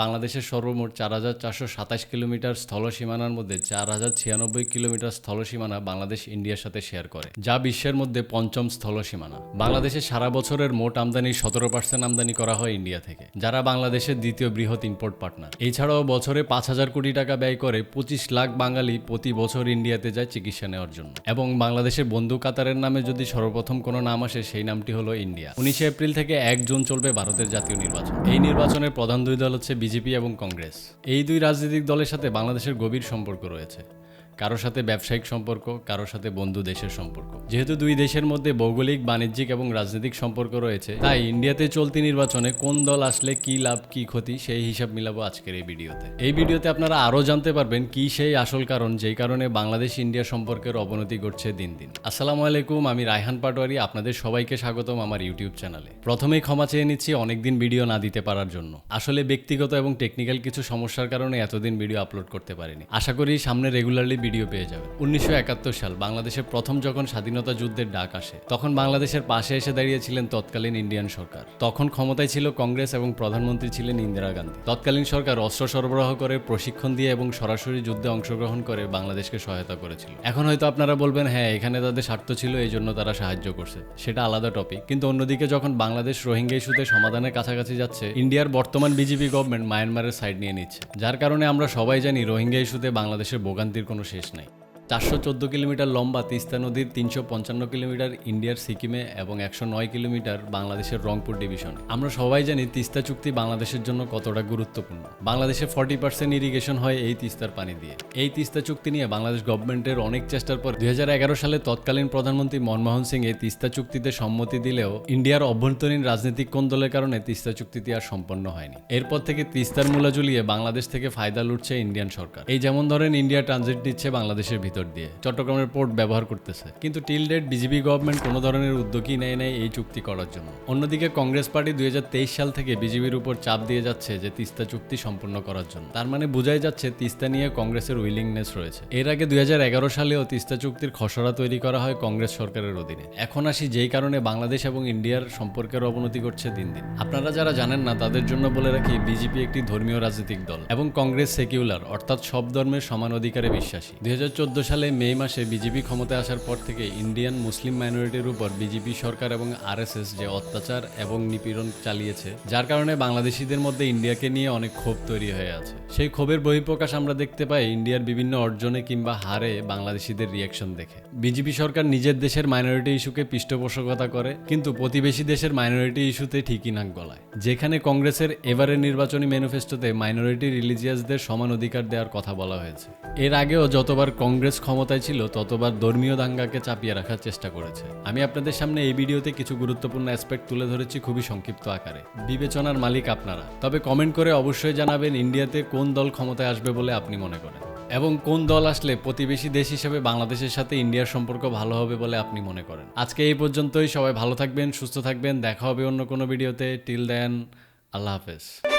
বাংলাদেশের সর্বমোট চার হাজার চারশো সাতাশ কিলোমিটার স্থল সীমানার মধ্যে চার হাজার ছিয়ানব্বই কিলোমিটার স্থল সীমানা বাংলাদেশ ইন্ডিয়ার সাথে শেয়ার করে, যা বিশ্বের মধ্যে পঞ্চম স্থল সীমানা বাংলাদেশে সারা বছরের মোট আমদানি সতেরো পার্সেন্ট আমদানি করা হয় ইন্ডিয়া থেকে, যারা বাংলাদেশের দ্বিতীয় বৃহৎ ইম্পোর্ট পার্টনার এছাড়াও বছরে পাঁচ হাজার কোটি টাকা ব্যয় করে পঁচিশ লাখ বাঙালি প্রতি বছর ইন্ডিয়াতে যায় চিকিৎসা নেওয়ার জন্য। এবং বাংলাদেশের বন্ধু কাতারের নামে যদি সর্বপ্রথম কোনো নাম আসে, সেই নামটি হলো ইন্ডিয়া। উনিশে এপ্রিল থেকে এক জুন চলবে ভারতের জাতীয় নির্বাচন। এই নির্বাচনের প্রধান দুই দল হচ্ছে বিজেপি এবং কংগ্রেস। এই দুই রাজনৈতিক দলের সাথে বাংলাদেশের গভীর সম্পর্ক রয়েছে। কারোর সাথে ব্যবসায়িক সম্পর্ক, কারোর সাথে বন্ধু দেশের সম্পর্ক। যেহেতু দুই দেশের মধ্যে ভৌগোলিক, বাণিজ্যিক এবং রাজনৈতিক সম্পর্ক রয়েছে, তাই ইন্ডিয়াতে চলতি নির্বাচনে কোন দল আসলে কি লাভ, কি ক্ষতি, সেই হিসাব মিলাবো আজকের এই ভিডিওতে। এই ভিডিওতে আপনারা আরও জানতে পারবেন কি সেই আসল কারণ, যেই কারণে বাংলাদেশ ইন্ডিয়া সম্পর্কের অবনতি ঘটছে দিন দিন। আসসালামু আলাইকুম, আমি রায়হান পাটোয়ারি, আপনাদের সবাইকে স্বাগতম আমার ইউটিউব চ্যানেলে। প্রথমেই ক্ষমা চেয়ে নিচ্ছি অনেকদিন ভিডিও না দিতে পারার জন্য। আসলে ব্যক্তিগত এবং টেকনিক্যাল কিছু সমস্যার কারণে এতদিন ভিডিও আপলোড করতে পারিনি। আশা করি সামনে রেগুলারলি ভিডিও পেয়ে যাবেন উনিশশো একাত্তর সাল, বাংলাদেশের প্রথম যখন স্বাধীনতা যুদ্ধের ডাক আসে, তখন বাংলাদেশের পাশে এসে দাঁড়িয়েছিলেন তৎকালীন ইন্ডিয়ান সরকার। তখন ক্ষমতায় ছিল কংগ্রেস এবং প্রধানমন্ত্রী ছিলেন ইন্দিরা গান্ধী। তৎকালীন সরকার অস্ত্র সরবরাহ করে, প্রশিক্ষণ দিয়ে এবং সরাসরি যুদ্ধে অংশগ্রহণ করে বাংলাদেশকে সহায়তা করেছিল। এখন হয়তো আপনারা বলবেন হ্যাঁ এখানে তাদের স্বার্থ ছিল এই জন্য তারা সাহায্য করছে। সেটা আলাদা টপিক কিন্তু অন্যদিকে যখন বাংলাদেশ রোহিঙ্গা ইস্যুতে সমাধানের কাছাকাছি যাচ্ছে, ইন্ডিয়ার বর্তমান বিজেপি গভর্নমেন্ট মায়ানমারের সাইড নিয়ে নিচ্ছে। যার কারণে আমরা সবাই জানি, রোহিঙ্গা ইস্যুতে বাংলাদেশের ভোগান্তির কোনো নাই। চারশো চোদ্দ কিলোমিটার লম্বা তিস্তা নদীর তিনশো পঞ্চান্ন কিলোমিটার ইন্ডিয়ার সিকিমে এবং একশো নয় কিলোমিটার বাংলাদেশের রংপুর ডিভিশনে। আমরা সবাই জানি তিস্তা চুক্তি বাংলাদেশের জন্য কতটা গুরুত্বপূর্ণ। বাংলাদেশে ফর্টি পার্সেন্ট ইরিগেশন হয় এই তিস্তার পানি দিয়ে। এই তিস্তা চুক্তি নিয়ে বাংলাদেশ গভর্নমেন্টের অনেক চেষ্টার পর দুই হাজার এগারো সালে তৎকালীন প্রধানমন্ত্রী মনমোহন সিং এই তিস্তা চুক্তিতে সম্মতি দিলেও ইন্ডিয়ার অভ্যন্তরীণ রাজনৈতিক কোন্দলের কারণে তিস্তা চুক্তিটি আর সম্পন্ন হয়নি। এরপর থেকে তিস্তার মূলা ঝুলিয়ে বাংলাদেশ থেকে ফায়দা লুটছে ইন্ডিয়ান সরকার। এই যেমন ধরেন, ইন্ডিয়া ট্রানজিট দিচ্ছে বাংলাদেশের ভিতর। দিয়ে। চট্টগ্রামের পোর্ট ব্যবহার করতেছে। কিন্তু টিল ডেট বিজেপি গভর্নমেন্ট কোনো ধরনের উদ্যোগই নেয় নেয় এই চুক্তি করার জন্য। অন্যদিকে কংগ্রেস পার্টি দুই সাল থেকে বিজেপির উপর চাপ দিয়ে যাচ্ছে যে তিস্তা চুক্তি সম্পূর্ণ করার জন্য। তার মানে বোঝাই যাচ্ছে তিস্তা নিয়ে কংগ্রেসের উইলিংনেস রয়েছে। এর আগে দুই সালেও তিস্তা চুক্তির খসড়া তৈরি করা হয় কংগ্রেস সরকারের অধীনে। এখন আসি যেই কারণে বাংলাদেশ এবং ইন্ডিয়ার সম্পর্কের অবনতি ঘটছে দিন দিন। আপনারা যারা জানেন না, তাদের জন্য বলে রাখি, বিজেপি একটি ধর্মীয় রাজনৈতিক দল এবং কংগ্রেস সেকিউলার, অর্থাৎ সব ধর্মের সমান অধিকারে বিশ্বাসী। দুই হাজার চোদ্দ সালে মে মাসে বিজেপি ক্ষমতায় আসার পর থেকে ইন্ডিয়ান মুসলিম মাইনরিটির উপর বিজেপি সরকার এবং আরএসএস যে অত্যাচার এবং নিপীড়ন চালিয়েছে, যার কারণে বাংলাদেশিদের মধ্যে ইন্ডিয়াকে নিয়ে অনেক ক্ষোভ তৈরি হয়ে আছে। সেই ক্ষোভের বহিঃপ্রকাশ আমরা দেখতে পাই ইন্ডিয়ার বিভিন্ন অর্জনে কিংবা হারে বাংলাদেশিদের রিয়াকশন দেখে। বিজেপি সরকার নিজের দেশের মাইনরিটি ইস্যুকে পৃষ্ঠপোষকতা করে, কিন্তু প্রতিবেশী দেশের মাইনরিটি ইস্যুতে ঠিকই নাক গলায়। যেখানে কংগ্রেসের এবারের নির্বাচনী ম্যানিফেস্টোতে মাইনরিটি রিলিজিয়াসদের সমান অধিকার দেওয়ার কথা বলা হয়েছে। এর আগেও যতবার কংগ্রেস ক্ষমতায় ছিল, ততবার ধর্মীয় দাঙ্গাকে চাপিয়ে রাখার চেষ্টা করেছে। আমি আপনাদের সামনে এই ভিডিওতে কিছু গুরুত্বপূর্ণ অ্যাসপেক্ট তুলে ধরেছি খুবই সংক্ষিপ্ত আকারে। বিবেচনার মালিক আপনারা। তবে কমেন্ট করে অবশ্যই জানাবেন ইন্ডিয়াতে কোন দল ক্ষমতায় আসবে বলে আপনি মনে করেন। এবং কোন দল আসলে প্রতিবেশী দেশ হিসেবে বাংলাদেশের সাথে ইন্ডিয়ার সম্পর্ক ভালো হবে বলে আপনি মনে করেন। আজকে এই পর্যন্তই। সবাই ভালো থাকবেন, সুস্থ থাকবেন। দেখা হবে অন্য কোনো ভিডিওতে। টিল দেন আল্লাহ হাফেজ।